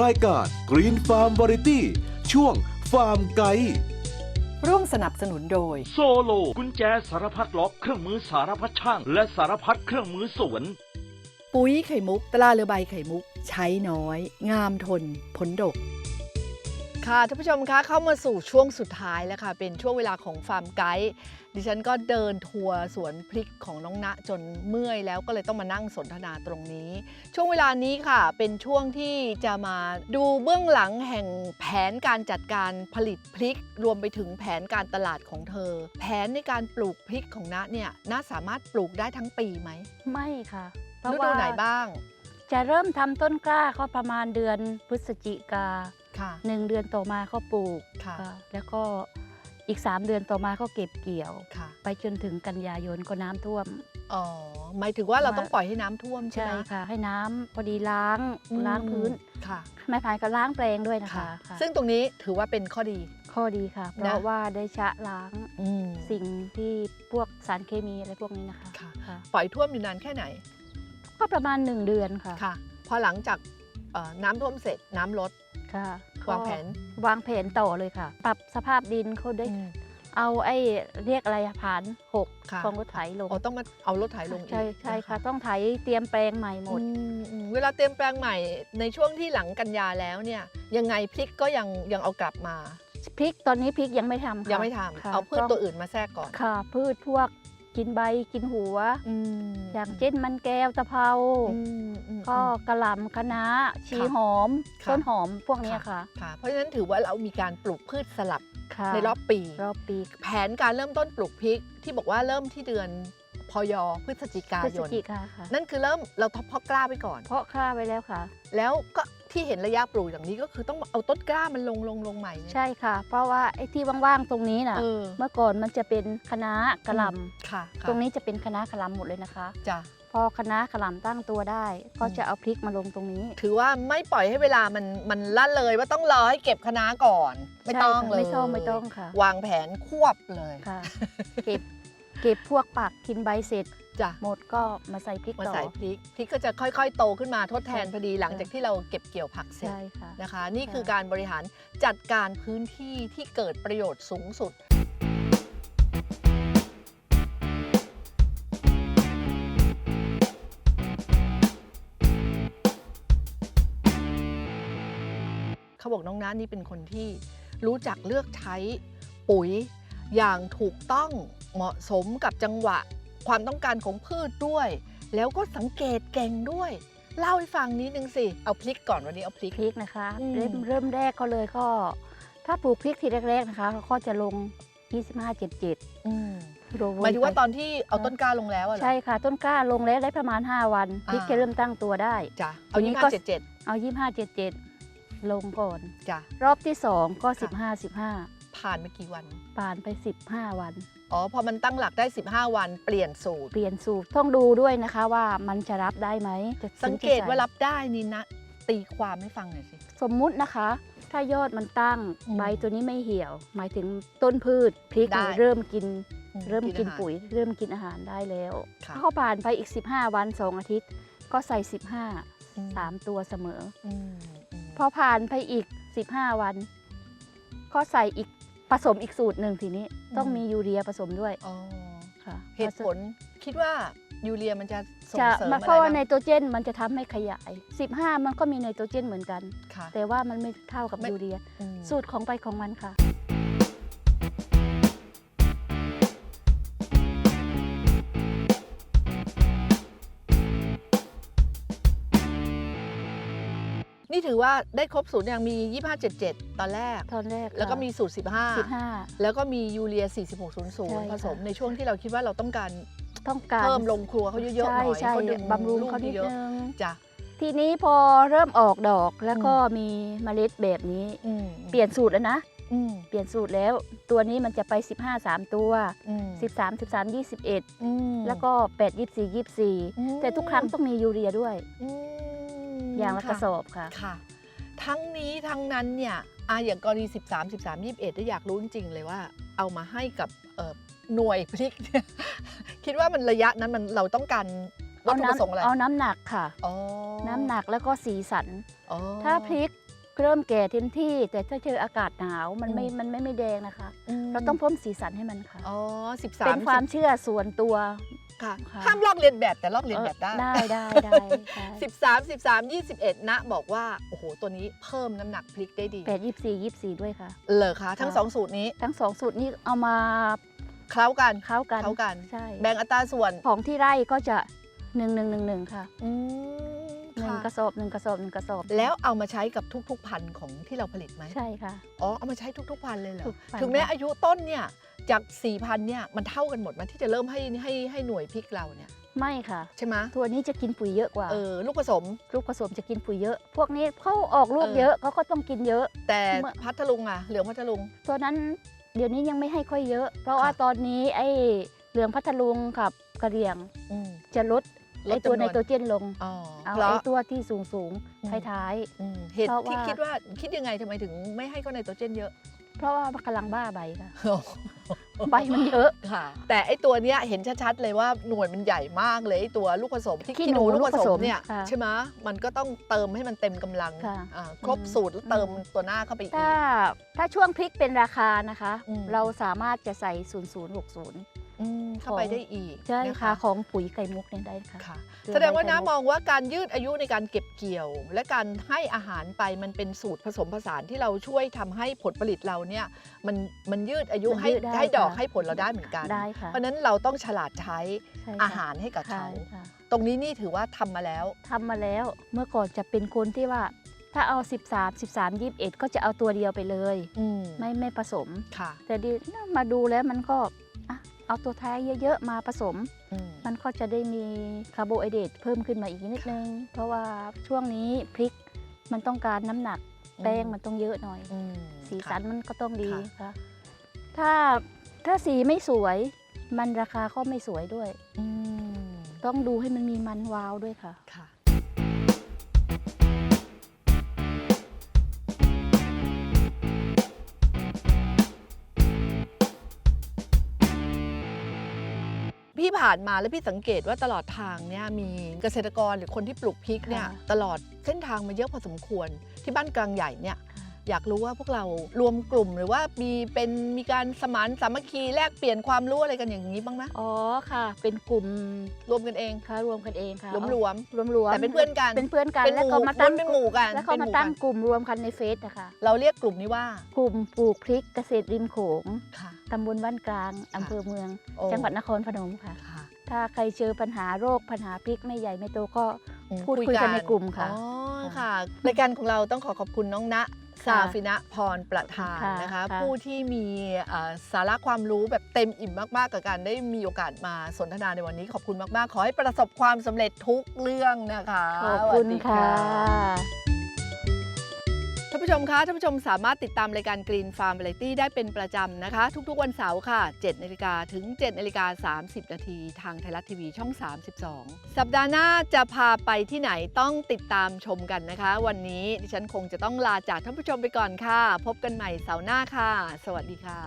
รายการ Green Farm Variety ช่วงฟาร์มไกด์ร่วมสนับสนุนโดย โซโล กุญแจสารพัดล็อกเครื่องมือสารพัดช่าง และสารพัดเครื่องมือสวน ปุ๋ยไข่มุก ตราเรือใบไข่มุก ใช้น้อย งามทนผลดก ค่ะท่านผู้ชมคะเข้ามาสู่ช่วงสุดท้ายแล้วค่ะ เป็นช่วงเวลาของฟาร์มไกด์ดิฉันก็เดินทัวร์สวนพริกของน้องณจนเมื่อยแล้วก็เลยต้องมานั่งสนทนาตรงนี้ ช่วงเวลานี้ค่ะ เป็นช่วงที่จะมาดูเบื้องหลังแห่งแผนการจัดการผลิตพริก รวมไปถึงแผนการตลาดของเธอ แผนในการปลูกพริกของณเนี่ยณสามารถปลูกได้ทั้งปีไหมไม่ค่ะฤดูไหนบ้าง จะเริ่มทำต้นกล้าก็ประมาณเดือนพฤศจิกาค่ะ หนึ่งเดือนต่อมาก็ปลูกค่ะค่ะแล้วก็อีก 3 เดือนต่อมาก็เก็บเกี่ยวค่ะไปจนถึงกันยายนก็น้ำท่วม อ๋อ หมายถึงว่าเราว่าต้องปล่อยให้น้ำท่วมใช่ใช่ไหมค่ะ ให้น้ำพอดีล้างอืมล้างพื้นค่ะไม้พายก็ล้างแปลงด้วยนะคะค่ะค่ะซึ่งตรงนี้ถือว่าเป็นข้อดี ข้อดีค่ะ เพนะราะว่าได้ชะล้างอืมสิ่งที่พวกสารเคมีอะไรพวกนี้นะคะค่ะค่ะปล่อยท่วมอยู่นานแค่ไหน ก็ประมาณ 1 เดือนค่ะค่ะพอหลังจากเอ่อน้ำท่วมเสร็จน้ำลด ค่ะวางแผน วางแผนต่อเลยค่ะ ปรับสภาพดินเขาได้อืมเอาไอ้เรียกอะไรอะผานหกค่ะของรถไถลงอ๋อต้องมาเอารถไถลงอีกใช่ใช่นค่ะ ต้องไถเตรียมแปลงใหม่หมดอืมอืมเวลาเตรียมแปลงใหม่ในช่วงที่หลังกันยาแล้วเนี่ย ยังไงพริกก็ยังยังเอากลับมาพริกตอนนี้พริกยังไม่ทำค่ะยังไม่ทำค่ะเอาพืชงตัวอื่นมาแทรกก่อนค่ะ พืชพวก กินใบกินหัวอืมอย่างเช่นมันแก้วตะเภาอืมอืมก็อืมกระหล่ำคะน้าชีค่ะหอมค่ะต้นหอมพวกเนี้ยค่ะค่ะ เพราะฉะนั้นถือว่าเรามีการปลูกพืชสลับค่ะในรอบปี รอบปี แผนการเริ่มต้นปลูกพริกที่บอกว่าเริ่มที่เดือนพยพฤศจิกาพฤศยนจิกาค่ะนั่นคือเริ่มเราทเพาะกล้าไปก่อน เพราะข้าไว้แล้วค่ะ แล้วก็ ที่เห็นระยะปลูกอย่างนี้ก็คือต้องเอาต้นกล้ามันลงลงลงใหม่เนี่ยใช่ค่ะ เพราะว่าไอ้ที่ว่างๆตรงนี้น่ะเออเมื่อก่อนมันจะเป็นคะน้ากระหล่ำค่ะค่ะตรงนี้จะเป็นคะน้ากระหล่ำหมดเลยนะคะจ้ะพอคะน้ากระหล่ำตั้งตัวได้ ก็อืมจะเอาพริกมาลงตรงนี้ ถือว่าไม่ปล่อยให้เวลามันมันลั่นเลยว่าต้องรอให้เก็บคะน้าก่อน ไม่ใช่ต้องค่ะเลยไม่ต้องไม่ต้องค่ะ วางแผนควบเลยค่ะ เก็บเก็บพวกปักกินใบเสร็จ จ้ะหมดก็มาใส่พริกมาต่อ ใส่พริกพริกก็จะค่อยๆ โตขึ้นมาทดแทนใช่พอดีหลังจากที่เราเก็บเกี่ยวผักเสร็จใช่ค่ะ นะคะ นี่คือค่ะการบริหารจัดการพื้นที่ที่เกิดประโยชน์สูงสุด เขาบอกน้องน้านี่เป็นคนที่รู้จักเลือกใช้ปุ๋ยอย่างถูกต้องเหมาะสมกับจังหวะ ความต้องการของพืชด้วย แล้วก็สังเกตเก่งด้วย เล่าให้ฟังนิดนึงสิ เอาพลิกก่อนวันนี้เอาพลิก พริกนะคะอืม เริ่มเริ่มแรกก็เลยก็ ถ้าปลูกพริกทีแรกๆนะคะก็จะลง 25 77อืมโรหมายถึงว่าไปตอนที่เอาต้นกล้าลงแล้วอะเหรอ ใช่ค่ะ ต้นกล้าลงแล้วได้ประมาณ 5 วันพริกอ่า จะเริ่มตั้งตัวได้ จ้ะเอาทีนี้ยี่ก็ ห้าเจ็ดเจ็ดเอา 25 77 ลงก่อน จ้ะรอบที่ 2 ก็ค่ะ15 15 ผ่านไปกี่วัน ผ่านไป 15 วัน อ๋อพอมันตั้งหลักได้ 15 วันเปลี่ยนสูตร เปลี่ยนสูตรต้องดูด้วยนะคะว่ามันจะรับได้ไหมจะสังเกตถึจะใว่ารับได้นี่นะ ตีความให้ฟังหน่อยสิ สมมุตินะคะ ถ้ายอดมันตั้งอืมใบตัวนี้ไม่เหี่ยว หมายถึงต้นพืชพริกได้เนี่ยเริ่มกินอืเริ่มกินอาหารปุ๋ย เริ่มกินอาหารได้แล้วค่ะ เข้าผ่านไปอีก 15 วัน 2 อาทิตย์ ก็ใส่อืม15 3ตัวเสมอ อืมอืมพอผ่านไปอีก 15 วัน ก็ใส่อีก ผสมอีกสูตรหนึ่งทีนี้ต้องมียูเรียผสมด้วยอ๋อค่ะเหตุผลคิดว่ายูเรียมันจะส่งจะเสริมมาอะไรเพราะว่าไนบ้างโตรเจนมันจะทำให้ขยาย 15 มันก็มีไนโตรเจนเหมือนกันค่ะแต่ว่ามันไม่เท่ากับไม่ยูเรียอืมสูตรของไปของมันค่ะ นี่ถือว่าได้ครบสูตรอย่างมี 2577 ตอนแรก ตอนแรกแล้วก็มีสูตร 15 15 แล้วก็มียูเรียใช่4600ค่ะผสมในช่วงที่เราคิดว่าเราต้องการต้องการเพิ่มลงครัวเขาเยอะๆหน่อยใช่เขาใช่ดึงบำรุงลูกเขานิดเยอะนึงๆจ้ะทีนี้พอเริ่มออกดอกแล้วก็มีเมล็ดแบบนี้อืมเปลี่ยนสูตรแล้วนะอืมเปลี่ยนสูตรแล้วตัวนี้มันจะไป 15 3 ตัวอืม13 13 21อืมแล้วก็ 8 24อืม24 แต่ทุกครั้งต้องมียูเรียด้วย อืมอย่างละค่กระสอบค่ะ ค่ะ ทั้งนี้ทั้งนั้นเนี่ยอะอย่างกรณี 13 13 21ได้อยากรู้จริงๆเลยว่า เอามาให้กับเอ่อหน่วยพริกเนี่ยคิดว่ามันระยะนั้นมันเราต้องการวัตเอาถุประสงค์อะไรน้ำเอาน้ำหนักค่ะอ๋อน้ำหนักแล้วก็สีสันอ๋อถ้าพริกเริ่มแก่เต็มที่ แต่ถ้าเจออากาศหนาวมันไม่อืมมันไม่ไม่แดงนะคะมเราต้องเพิ่มสีสันให้มันค่ะอ๋อสิบสามเป็นความเชื่อส่วนตัว ค่ะ ค่ะ ห้ามลอกเลียนแบบแต่ลอกเลียนแบบได้เออได้ ได้ได้ได้สิบสามสิบสามยี่สิบเอ็ดนะบอกว่า โอ้โห ตัวนี้เพิ่มน้ำหนักพริกได้ดี แปดยี่สี่ยี่สี่ด้วยค่ะ เหรอคะทั้ง ค่ะสองสูตรนี้ทั้งสองสูตรนี้เอามาเคล้ากัน เข้ากันเข้ากัน ใช่แบ่งอัตราส่วนของที่ไร่ก็จะหนึ่งหนึ่งหนึ่งหนึ่งค่ะ อืม หนึ่งค่ะกระสอบหนึ่งกระสอบหนึ่งกระสอบ แล้วเอามาใช้กับทุกๆพันธุ์ของที่เราผลิตไหมใช่ค่ะ อ๋อ เอามาใช้ทุกๆพันธุ์เลยเหรอ ทุกพันธุ์ ถึงแม้ค่ะอายุต้นเนี่ยจาก4ี่พันเนี่ยมันเท่ากันหมดมันที่จะเริ่มให้ให้ให้หน่วยพริกเราเนี่ยไม่ค่ะ ใช่ไหมตัวนี้จะกินปุ๋ยเยอะกว่า เออลูกผสม ลูกผสมจะกินปุ๋ยเยอะ พวกนี้เขาออกลูกเออเยอะเขาก็ต้องกินเยอะ แต่เมื่อ พัทลุงอะเหลืองพัทลุง ตัวนั้นเดี๋ยวนี้ยังไม่ให้ค่อยเยอะ เพราะว่าค่ะ ตอนนี้ไอ้เหลืองพัทลุงกับกระเหรี่ยงอืมจะลด ลดไอ้ตัวจำนวนไนโตรเจนลงอ๋อเอาเพราะไอ้ตัวที่สูงสูงๆอืมท้ายอืมเหตุเพราะที่ว่าคิดว่าคิดยังไงทำไมถึงไม่ให้เขาไนโตรเจนเยอะๆเพราะว่ามันกำลังบ้าใบค่ะใบมันเยอะค่ะ แต่ไอตัวเนี้ยเห็นชัดๆเลยว่าหน่วยมันใหญ่มากเลยไอตัวลูกผสมที่ขี้ขี้หหนูนูลูกผลูกผสสมมเนี่ยค่ะใช่ไหมมันก็ต้องเติมให้มันเต็มกำลังค่ะอ่าครบอืมสูตรแล้วเติมอืมตัวหน้าเข้าไปอีกถ้าถ้าช่วงพริกเป็นราคานะคะอืมเราสามารถจะใส่ 0060อืม เข้าไปได้อีกใช่นะค่ะของปุ๋ยไก่มุกเนี่ยได้ค่ะค่ะเกลือแสดงว่าใบน้าไข่มุกมองว่าการยืดอายุในการเก็บเกี่ยว และการให้อาหารไปมันเป็นสูตรผสมผสานที่เราช่วยทำให้ผลผลิตเราเนี่ยมันมันยืดอายุมันให้ยืดได้ให้ดอกค่ะให้ผลเราได้เหมือนกันได้ค่ะเพราะฉะนั้นเราต้องฉลาดใช้ใช่ค่ะอาหารให้กับใช่เขาค่ะตรงนี้นี่ถือว่าทำมาแล้วทำมาแล้วเมื่อก่อนจะเป็นคนที่ว่าถ้าเอา 13 13 21 ก็จะเอาตัวเดียวไปเลยอืมไม่ไม่ผสมค่ะแต่ดีมาดูแล้วมันก็อะ เอาตัวท้ายเยอะๆมาผสมอืมมันก็จะได้มีคาร์โบไฮเดรตเพิ่มขึ้นมาอีกนิดนึง เพราะว่าช่วงนี้พริกมันต้องการน้ำหนักแป้งมันต้องเยอะหน่อยอืมสีสันค่ะมันก็ต้องดีค่ะค่ะถ้าถ้าสีไม่สวย มันราคาก็ไม่สวยด้วยอืมต้องดูให้มันมีมันวาวด้วยค่ะ พี่ผ่านมาแล้วพี่สังเกตว่าตลอดทางเนี่ยมีเกษตรกรหรือคนที่ปลูกพริกเนี่ยค่ะ ตลอดเส้นทางมาเยอะพอสมควรที่บ้านกลางใหญ่เนี่ย อยากรู้ว่าพวกเรารวมกลุ่มหรือว่ามีเป็นมีการสมานสามัคคีแลกเปลี่ยนความรู้อะไรกันอย่างนี้บ้างไหมอ๋อค่ะ เป็นกลุ่มรวมกันเองค่ะรวมกันเองค่ะรวมรวมรวมรวๆมแต่เป็นเพื่อนกันเป็นเพื่อนกันเป็นหแล้วมู่ก็มาตั้งเป็นหมู่กันแล้วก็เป็นหมามู่ตั้งกันกลุ่มรวมกันในเฟซนะคะเราเรียกกลุ่มนี้ว่ากลุ่มปลูกพริกเกษตรริมโขงค่ะตำบลบ้านกลางอำเภอเมืองโอ้จังหวัดนครพนมค่ะค่ะ ถ้าใครเจอปัญหาโรคปัญหาพริกไม่ใหญ่ไม่โตก็อืมพูดคุยกันในกลุ่มค่ะอ๋อค่ะรายการของเราต้องขอขอบคุณน้องณ ซาค่ะฟินะพรประธานค่ะนะคะค่ะผู้ที่มีเอ่อสาระความรู้แบบเต็มอิ่มมาก ๆ กับการได้มีโอกาสมาสนทนาในวันนี้ขอบคุณมาก ๆ ขอให้ประสบความสำเร็จทุกเรื่องนะคะ ขอบคุณสวัสดีค่ะท่าน ผู้ชมคะท่านผู้ชมสามารถติดตามรายการ Green Farm Variety ได้เป็นประจำนะคะ ทุกๆวันเสาร์ค่ะ7นาฬิกาถึง7นาฬิกา30 นาทีทางไทยรัฐทีวีช่อง 32 สัปดาห์หน้าจะพาไปที่ไหนต้องติดตามชมกันนะคะ วันนี้ดิฉันคงจะต้องลาจากท่านผู้ชมไปก่อนค่ะ พบกันใหม่เสาร์หน้าค่ะ สวัสดีค่ะ